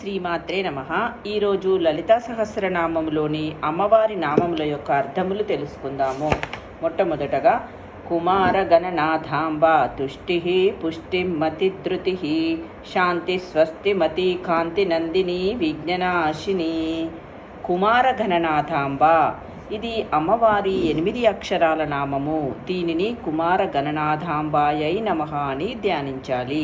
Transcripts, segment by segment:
శ్రీమాత్రే నమ. ఈరోజు లలితా సహస్రనామంలోని అమ్మవారి నామముల యొక్క అర్థములు తెలుసుకుందాము. మొట్టమొదటగా కుమారగణనాథాంబ తుష్టి పుష్టిం మతిధృతి శాంతి స్వస్తి మతి కాంతి నందిని విజ్ఞనాశిని కుమార గణనాథాంబ ఇది అమ్మవారి ఎనిమిది అక్షరాల నామము. దీనిని కుమార గణనాథాంబాయై నమః అని ధ్యానించాలి.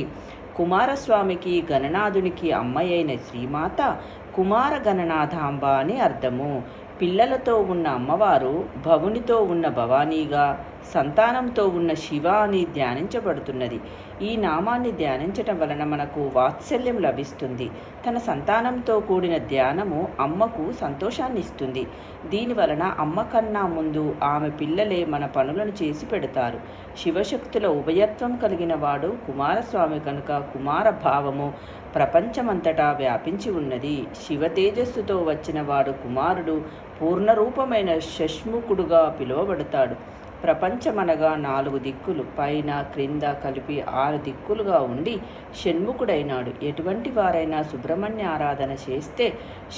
కుమారస్వామికి గణనాథునికి అమ్మయైన శ్రీమాత కుమార గణనాథాంబ అని అర్థము. పిల్లలతో ఉన్న అమ్మవారు భవునితో ఉన్న భవానీగా సంతానంతో ఉన్న శివ అని ధ్యానించబడుతున్నది. ఈ నామాన్ని ధ్యానించటం వలన మనకు వాత్సల్యం లభిస్తుంది. తన సంతానంతో కూడిన ధ్యానము అమ్మకు సంతోషాన్ని ఇస్తుంది దీని వలన అమ్మ కన్నా ముందు ఆమె పిల్లలే మన పనులను చేసి పెడతారు. శివశక్తుల ఉభయత్వం కలిగిన వాడు కుమారస్వామి కనుక కుమార భావము ప్రపంచమంతటా వ్యాపించి ఉన్నది. శివ తేజస్సుతో వచ్చిన వాడు కుమారుడు పూర్ణరూపమైన షష్ముఖుడుగా పిలువబడతాడు. ప్రపంచమనగా నాలుగు దిక్కులు పైన క్రింద కలిపి ఆరు దిక్కులుగా ఉండి షణ్ముఖుడైనాడు. ఎటువంటి వారైనా సుబ్రహ్మణ్య ఆరాధన చేస్తే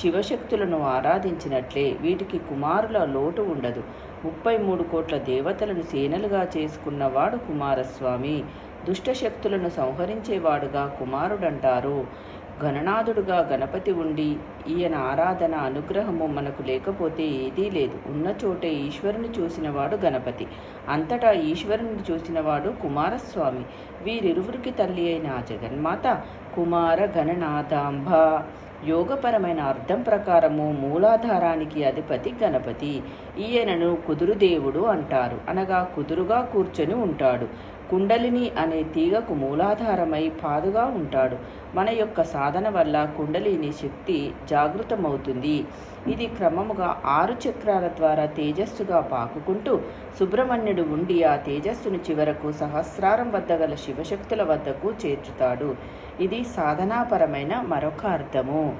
శివశక్తులను ఆరాధించినట్లే వీటికి కుమారుల లోటు ఉండదు. ముప్పై మూడు కోట్ల దేవతలను సేనలుగా చేసుకున్నవాడు కుమారస్వామి. దుష్టశక్తులను సంహరించేవాడుగా కుమారుడంటారు. గణనాథుడుగా గణపతి ఉండి ఈయన ఆరాధన అనుగ్రహము మనకు లేకపోతే ఏదీ లేదు. ఉన్న చోటే ఈశ్వరుని చూసినవాడు గణపతి. అంతటా ఈశ్వరుని చూసినవాడు కుమారస్వామి. వీరిరువురికి తల్లి అయిన ఆ జగన్మాత కుమార గణనాథాంబ. యోగపరమైన అర్థం ప్రకారము మూలాధారానికి అధిపతి గణపతి. ఈయనను కుదురుదేవుడు అంటారు. అనగా కుదురుగా కూర్చొని ఉంటాడు. కుండలిని అనే తీగకు మూలాధారమై పాదుగా ఉంటాడు. మన యొక్క సాధన వల్ల కుండలిని శక్తి జాగృతమవుతుంది. ఇది క్రమముగా ఆరు చక్రాల ద్వారా తేజస్సుగా పాకుకుంటూ సుబ్రహ్మణ్యుడు ఉండి ఆ తేజస్సును చివరకు సహస్రారం వద్ద గల శివశక్తుల వద్దకు చేర్చుతాడు. ఇది సాధనాపరమైన మరొక అర్థము.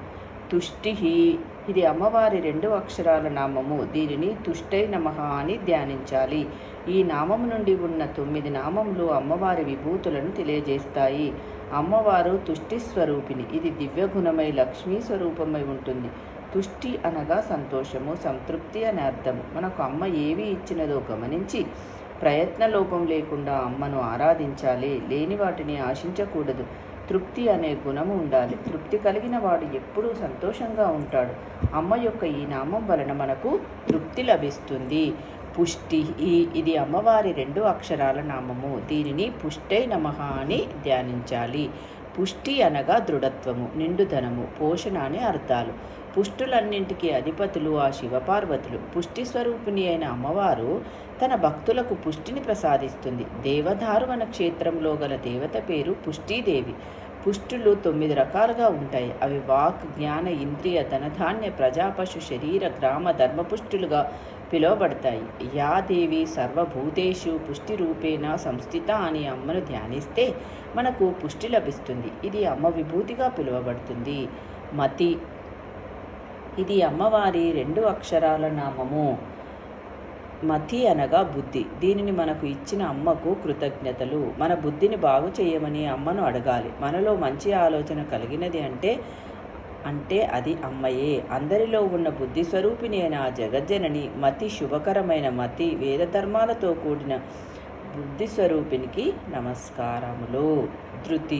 తుష్టి ఇది అమ్మవారి రెండు అక్షరాల నామము. దీనిని తుష్టై నమః అని ధ్యానించాలి. ఈ నామం నుండి ఉన్న తొమ్మిది నామములు అమ్మవారి విభూతులను తెలియజేస్తాయి. అమ్మవారు తుష్టి స్వరూపిణి. ఇది దివ్యగుణమై లక్ష్మీ స్వరూపమై ఉంటుంది. తుష్టి అనగా సంతోషము సంతృప్తి అని అర్థము. మనకు అమ్మ ఏవి ఇచ్చినదో గమనించి ప్రయత్న లోపం లేకుండా అమ్మను ఆరాధించాలి. లేని వాటిని ఆశించకూడదు. తృప్తి అనే గుణము ఉండాలి. తృప్తి కలిగిన వాడు ఎప్పుడూ సంతోషంగా ఉంటాడు. అమ్మ యొక్క ఈ నామం వలన మనకు తృప్తి లభిస్తుంది. పుష్టి ఈ ఇది అమ్మవారి రెండు అక్షరాల నామము. దీనిని పుష్టై నమ అని ధ్యానించాలి. పుష్టి అనగా దృఢత్వము నిండుధనము పోషణ అని అర్థాలు. పుష్టులన్నింటికీ అధిపతులు ఆ శివపార్వతులు. పుష్టి స్వరూపిణి అయిన అమ్మవారు తన భక్తులకు పుష్టిని ప్రసాదిస్తుంది. దేవదారువన క్షేత్రంలో గల దేవత పేరు పుష్టీదేవి. పుష్టులు తొమ్మిది రకాలుగా ఉంటాయి. అవి వాక్ జ్ఞాన ఇంద్రియ ధనధాన్య ప్రజాపశు శరీర గ్రామ ధర్మపుష్టులుగా పిలువబడతాయి. యా దేవి సర్వభూతేషు పుష్టి రూపేణ సంస్థిత అని అమ్మను ధ్యానిస్తే మనకు పుష్టి లభిస్తుంది. ఇది అమ్మ విభూతిగా పిలువబడుతుంది. మతి ఇది అమ్మవారి రెండు అక్షరాల నామము. మతి అనగా బుద్ధి. దీనిని మనకు ఇచ్చిన అమ్మకు కృతజ్ఞతలు. మన బుద్ధిని బాగు చేయమని అమ్మను అడగాలి. మనలో మంచి ఆలోచన కలిగినది అంటే అంటే అది అమ్మయే. అందరిలో ఉన్న బుద్ధి స్వరూపిణి అయిన ఆ జగజ్జనని మతి శుభకరమైన మతి వేదధర్మాలతో కూడిన బుద్ధి స్వరూపినికి నమస్కారములు. ధృతి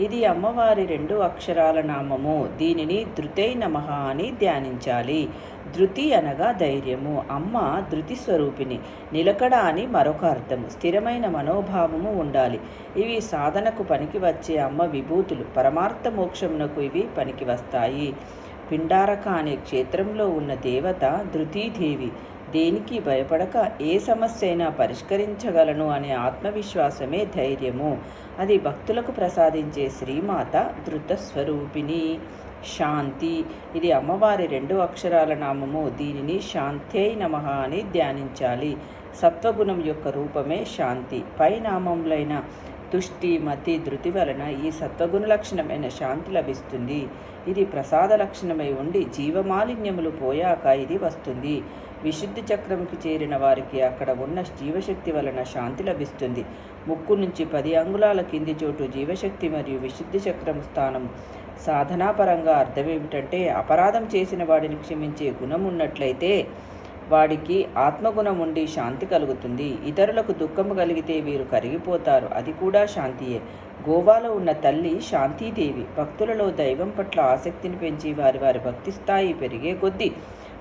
ఇది అమ్మవారి రెండు అక్షరాల నామము. దీనిని ధృతై నమః అని ధ్యానించాలి. ధృతి అనగా ధైర్యము. అమ్మ ధృతి స్వరూపిణి. నిలకడ అని మరొక అర్థము. స్థిరమైన మనోభావము ఉండాలి. ఇవి సాధనకు పనికి వచ్చే అమ్మ విభూతులు. పరమార్థ మోక్షమునకు ఇవి పనికి వస్తాయి. పిండారక అనే క్షేత్రంలో ఉన్న దేవత ధృతీదేవి. దేనికి భయపడక ఏ సమస్య అయినా పరిష్కరించగలను అనే ఆత్మవిశ్వాసమే ధైర్యము. అది భక్తులకు ప్రసాదించే శ్రీమాత ధృతస్వరూపిణి. శాంతి. ఇది అమ్మవారి రెండు అక్షరాల నామము. దీనిని శాంత్యై నమః అని ధ్యానించాలి. సత్వగుణం యొక్క రూపమే శాంతి. పై నామములైన తుష్టి మతి ధృతి వలన ఈ సత్వగుణ లక్షణమైన శాంతి లభిస్తుంది. ఇది ప్రసాద లక్షణమై ఉండి జీవమాలిన్యములు పోయాక ఇది వస్తుంది. విశుద్ధి చక్రముకి చేరిన వారికి అక్కడ ఉన్న జీవశక్తి వలన శాంతి లభిస్తుంది. ముక్కు నుంచి పది అంగుళాల కింది చోటు జీవశక్తి మరియు విశుద్ధి చక్రం స్థానం. సాధనాపరంగా అర్థం ఏమిటంటే అపరాధం చేసిన వాడిని క్షమించే గుణం ఉన్నట్లయితే వాడికి ఆత్మగుణం ఉండి శాంతి కలుగుతుంది. ఇతరులకు దుఃఖం కలిగితే వీరు కరిగిపోతారు. అది కూడా శాంతియే. గోవాలో ఉన్న తల్లి శాంతీదేవి. భక్తులలో దైవం పట్ల ఆసక్తిని పెంచి వారి వారి భక్తి స్థాయి పెరిగే కొద్దీ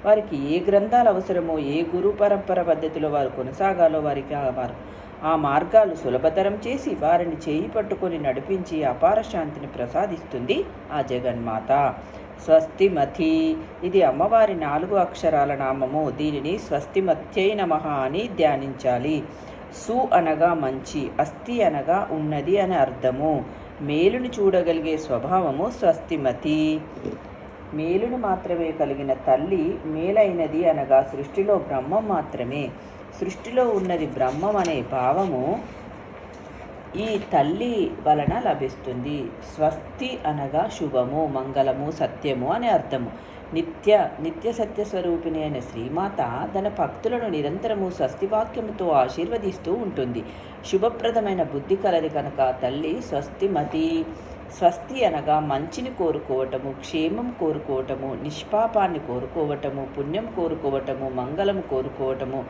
వారికి ఏ గ్రంథాలు అవసరమో ఏ గురు పరంపర పద్ధతిలో వారు కొనసాగాలో వారికి ఆ వారు. ఆ మార్గాలు సులభతరం చేసి వారిని చేయి పట్టుకొని నడిపించి అపార శాంతిని ప్రసాదిస్తుంది ఆ జగన్మాత. స్వస్తిమతి ఇది అమ్మవారి నాలుగు అక్షరాల నామము. దీనిని స్వస్తిమత్యై నమః అని ధ్యానించాలి. సు అనగా మంచి అస్థి అనగా ఉన్నది అని అర్థము. మేలుని చూడగలిగే స్వభావము స్వస్తిమతి మేలును మాత్రమే కలిగిన తల్లి మేలైనది అనగా సృష్టిలో బ్రహ్మం మాత్రమే. సృష్టిలో ఉన్నది బ్రహ్మం అనే భావము ఈ తల్లి వలన లభిస్తుంది. స్వస్తి అనగా శుభము మంగళము సత్యము అనే అర్థము. నిత్య నిత్య సత్య స్వరూపిణి అయిన శ్రీమాత తన భక్తులను నిరంతరము స్వస్తివాక్యముతో ఆశీర్వదిస్తూ ఉంటుంది. శుభప్రదమైన బుద్ధి కలది కనుక తల్లి స్వస్తిమతి. స్వస్తి అనగా మంచిని కోరుకోవటము క్షేమం కోరుకోవటము నిష్పాపాన్ని కోరుకోవటము పుణ్యం కోరుకోవటము మంగళం కోరుకోవటము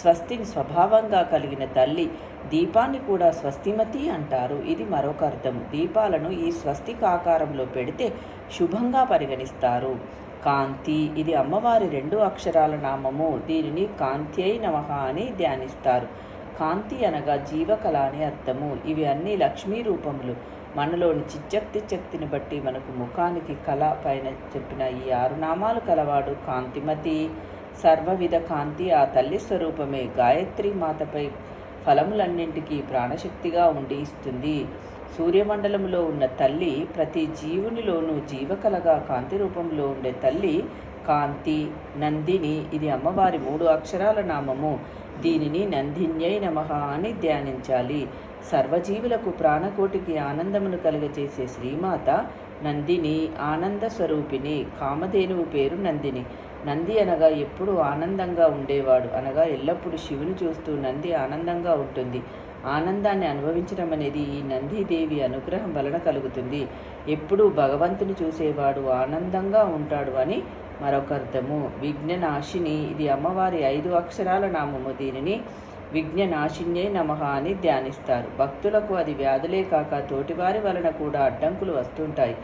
స్వస్తిని స్వభావంగా కలిగిన తల్లి దీపాన్ని కూడా స్వస్తిమతి అంటారు. ఇది మరొక అర్థం. దీపాలను ఈ స్వస్తిక ఆకారంలో పెడితే శుభంగా పరిగణిస్తారు. కాంతి ఇది అమ్మవారి రెండు అక్షరాల నామము. దీనిని కాంత్యై నమః అని ధ్యానిస్తారు. కాంతి అనగా జీవకళ అని అర్థము. ఇవి అన్ని లక్ష్మీ రూపములు. మనలోని చిచ్చక్తి శక్తిని బట్టి మనకు ముఖానికి కళ పైన చెప్పిన ఈ ఆరు నామాలు కలవాడు కాంతిమతి. సర్వవిధ కాంతి ఆ తల్లి స్వరూపమే. గాయత్రి మాతపై ఫలములన్నింటికీ ప్రాణశక్తిగా ఉండి ఇస్తుంది. సూర్యమండలంలో ఉన్న తల్లి ప్రతి జీవునిలోనూ జీవకలగా కాంతి రూపంలో ఉండే తల్లి కాంతి నందిని. ఇది అమ్మవారి మూడు అక్షరాల నామము. దీనిని నందిన్యై నమః అని ధ్యానించాలి. సర్వజీవులకు ప్రాణకోటికి ఆనందమును కలుగజేసే శ్రీమాత నందిని ఆనంద స్వరూపిణి కామధేనువు పేరు నందిని. నంది అనగా ఎప్పుడూ ఆనందంగా ఉండేవాడు. అనగా ఎల్లప్పుడూ శివుని చూస్తూ నంది ఆనందంగా ఉంటుంది. ఆనందాన్ని అనుభవించడం అనేది ఈ నందీదేవి అనుగ్రహం వలన కలుగుతుంది. ఎప్పుడూ భగవంతుని చూసేవాడు ఆనందంగా ఉంటాడు అని మరొక అర్థము. విఘ్ననాశిని ఇది అమ్మవారి ఐదు అక్షరాల నామము. దీనిని విఘ్ననాశిన్యై నమ అని ధ్యానిస్తారు. భక్తులకు అది వ్యాధులే కాక తోటివారి వలన కూడా అడ్డంకులు వస్తుంటాయి.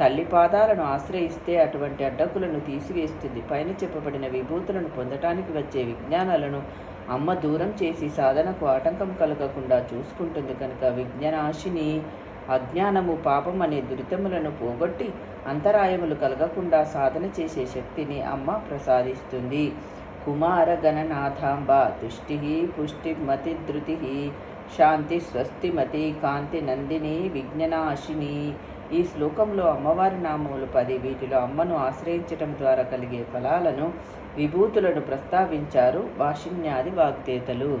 తల్లి పాదాలను ఆశ్రయిస్తే అటువంటి అడ్డంకులను తీసివేస్తుంది. పైన చెప్పబడిన విభూతులను పొందటానికి వచ్చే విజ్ఞానాలను అమ్మ దూరం చేసి సాధనకు ఆటంకం కలగకుండా చూసుకుంటుంది. కనుక విజ్ఞానాశిని అజ్ఞానము పాపం అనే దురితములను పోగొట్టి అంతరాయములు కలగకుండా సాధన చేసే శక్తిని అమ్మ ప్రసాదిస్తుంది. కుమార గణనాథాంబ తుష్టి పుష్టిమతి ధృతి శాంతి స్వస్తిమతి కాంతి నందిని విజ్ఞనాశిని ఈ శ్లోకంలో అమ్మవారి నామములు పది వీటిలో అమ్మను ఆశ్రయించటం ద్వారా కలిగే ఫలాలను విభూతులను ప్రస్తావించారు భాషిణ్యాది వాగ్దేతలు.